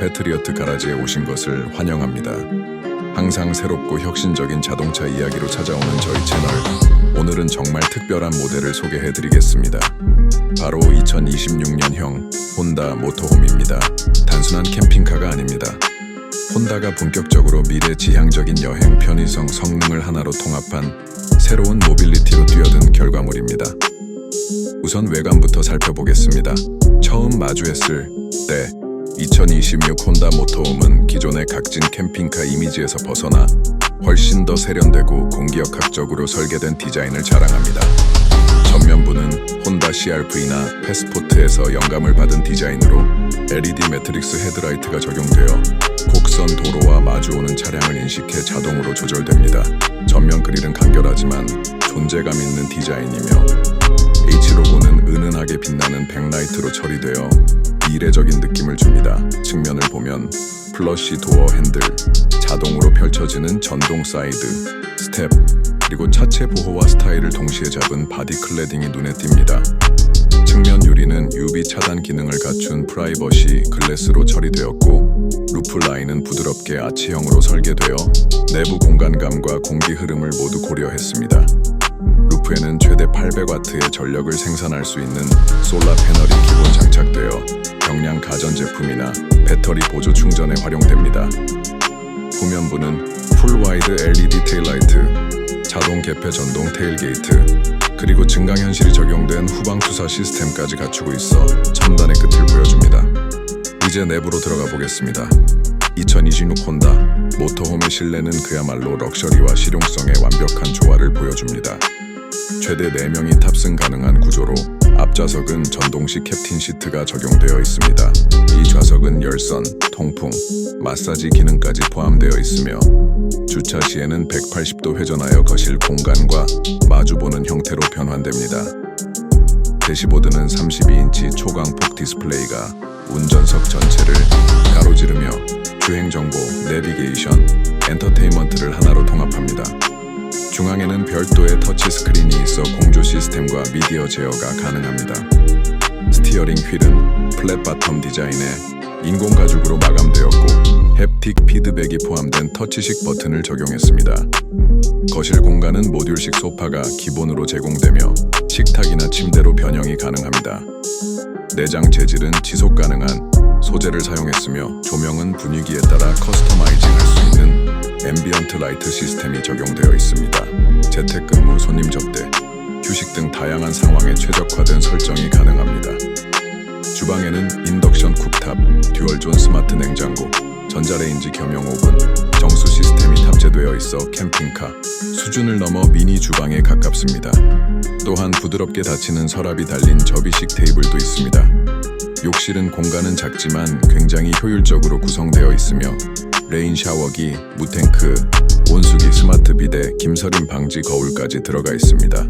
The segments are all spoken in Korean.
패트리어트 가라지에 오신 것을 환영합니다. 항상 새롭고 혁신적인 자동차 이야기로 찾아오는 저희 채널. 오늘은 정말 특별한 모델을 소개해 드리겠습니다. 바로 2026년형 혼다 모토홈입니다. 단순한 캠핑카가 아닙니다. 혼다가 본격적으로 미래 지향적인 여행 편의성 성능을 하나로 통합한 새로운 모빌리티로 뛰어든 결과물입니다. 우선 외관부터 살펴보겠습니다. 처음 마주했을 때 2026 혼다 모토홈은 기존의 각진 캠핑카 이미지에서 벗어나 훨씬 더 세련되고 공기역학적으로 설계된 디자인을 자랑합니다. 전면부는 혼다 CRV나 패스포트에서 영감을 받은 디자인으로 LED 매트릭스 헤드라이트가 적용되어 곡선 도로와 마주오는 차량을 인식해 자동으로 조절됩니다. 전면 그릴은 간결하지만 존재감 있는 디자인이며 H로고는 은은하게 빛나는 백라이트로 처리되어 미래적인 느낌을 줍니다. 측면을 보면 플러시 도어 핸들, 자동으로 펼쳐지는 전동 사이드, 스텝, 그리고 차체 보호와 스타일을 동시에 잡은 바디 클래딩이 눈에 띕니다. 측면 유리는 UV 차단 기능을 갖춘 프라이버시 글래스로 처리되었고 루프 라인은 부드럽게 아치형으로 설계되어 내부 공간감과 공기 흐름을 모두 고려했습니다. 루프에는 최대 800와트의 전력을 생산할 수 있는 솔라 패널이 기본 장착되어 경량 가전 제품이나 배터리 보조 충전에 활용됩니다. 후면부는 풀 와이드 LED 테일라이트, 자동 개폐 전동 테일게이트, 그리고 증강현실이 적용된 후방 투사 시스템까지 갖추고 있어 첨단의 끝을 보여줍니다. 이제 내부로 들어가 보겠습니다. 2026 혼다 모터홈의 실내는 그야말로 럭셔리와 실용성의 완벽한 조화를 보여줍니다. 최대 4명이 탑승 가능한 구조로 앞좌석은 전동식 캡틴 시트가 적용되어 있습니다. 이 좌석은 열선, 통풍, 마사지 기능까지 포함되어 있으며 주차 시에는 180도 회전하여 거실 공간과 마주보는 형태로 변환됩니다. 대시보드는 32인치 초광폭 디스플레이가 운전석 전체를 가로지르며 주행 정보, 내비게이션, 엔터테인먼트를 하나로 통합합니다. 중앙에는 별도의 터치 스크린이 있어 공조 시스템과 미디어 제어가 가능합니다. 스티어링 휠은 플랫 바텀 디자인에 인공 가죽으로 마감되었고 햅틱 피드백이 포함된 터치식 버튼을 적용했습니다. 거실 공간은 모듈식 소파가 기본으로 제공되며 식탁이나 침대로 변형이 가능합니다. 내장 재질은 지속 가능한 소재를 사용했으며 조명은 분위기에 따라 커스터마이징 할 수 있는 앰비언트 라이트 시스템이 적용되어 있습니다. 재택근무, 손님 접대, 휴식 등 다양한 상황에 최적화된 설정이 가능합니다. 주방에는 인덕션 쿡탑, 듀얼존 스마트 냉장고, 전자레인지 겸용 오븐, 정수 시스템이 탑재되어 있어 캠핑카, 수준을 넘어 미니 주방에 가깝습니다. 또한 부드럽게 닫히는 서랍이 달린 접이식 테이블도 있습니다. 욕실은 공간은 작지만 굉장히 효율적으로 구성되어 있으며 레인 샤워기, 무탱크, 온수기 스마트 비데, 김서림 방지 거울까지 들어가 있습니다.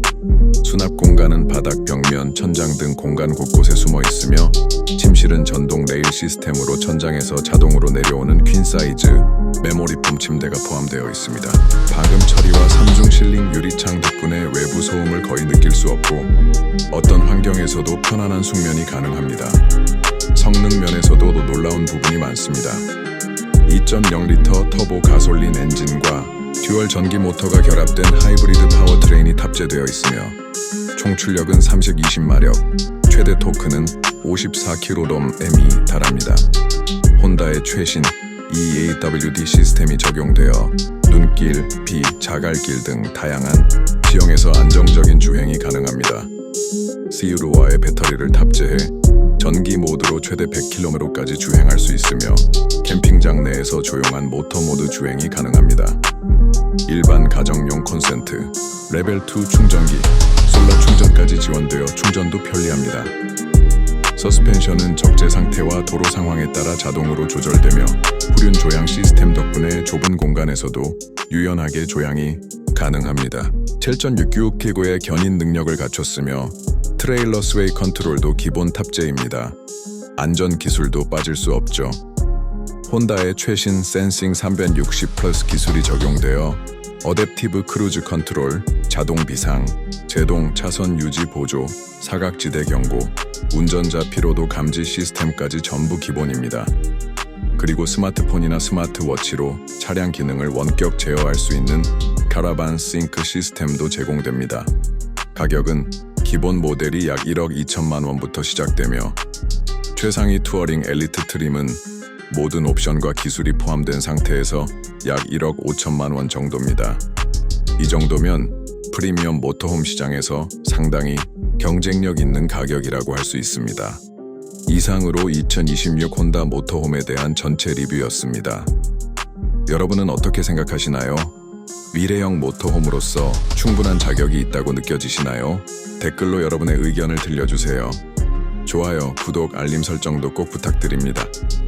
수납 공간은 바닥, 벽면, 천장 등 공간 곳곳에 숨어 있으며 침실은 전동 레일 시스템으로 천장에서 자동으로 내려오는 퀸 사이즈 메모리폼 침대가 포함되어 있습니다. 방음 처리와 삼중 실링 유리창 덕분에 외부 소음을 거의 느낄 수 없고 어떤 환경에서도 편안한 숙면이 가능합니다. 성능 면에서도 놀라운 부분이 많습니다. 2.0리터 터보 가솔린 엔진과 듀얼 전기 모터가 결합된 하이브리드 파워트레인이 탑재되어 있으며 총 출력은 320마력, 최대 토크는 54kgm이 달합니다. 혼다의 최신 EAWD 시스템이 적용되어 눈길, 비, 자갈길 등 다양한 지형에서 안정적인 주행이 가능합니다. 시우루와의 배터리를 탑재해 전기 모드로 최대 100km까지 주행할 수 있으며 캠핑장 내에서 조용한 모터 모드 주행이 가능합니다. 일반 가정용 콘센트, 레벨 2 충전기, 솔라 충전까지 지원되어 충전도 편리합니다. 서스펜션은 적재 상태와 도로 상황에 따라 자동으로 조절되며 후륜 조향 시스템 덕분에 좁은 공간에서도 유연하게 조향이 가능합니다. 7.695kg의 견인 능력을 갖췄으며 트레일러 스웨이 컨트롤도 기본 탑재입니다. 안전 기술도 빠질 수 없죠. 혼다의 최신 센싱 360 플러스 기술이 적용되어 어댑티브 크루즈 컨트롤, 자동 비상, 제동 차선 유지 보조, 사각지대 경고, 운전자 피로도 감지 시스템까지 전부 기본입니다. 그리고 스마트폰이나 스마트워치로 차량 기능을 원격 제어할 수 있는 카라반 싱크 시스템도 제공됩니다. 가격은 기본 모델이 약 1억 2천만 원부터 시작되며 최상위 투어링 엘리트 트림은 모든 옵션과 기술이 포함된 상태에서 약 1억 5천만 원 정도입니다. 이 정도면 프리미엄 모터홈 시장에서 상당히 경쟁력 있는 가격이라고 할 수 있습니다. 이상으로 2026 혼다 모터홈에 대한 전체 리뷰였습니다. 여러분은 어떻게 생각하시나요? 미래형 모터홈으로서 충분한 자격이 있다고 느껴지시나요? 댓글로 여러분의 의견을 들려주세요. 좋아요, 구독, 알림 설정도 꼭 부탁드립니다.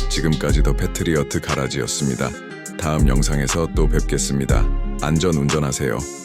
지금까지 더 패트리어트 가라지였습니다. 다음 영상에서 또 뵙겠습니다. 안전 운전하세요.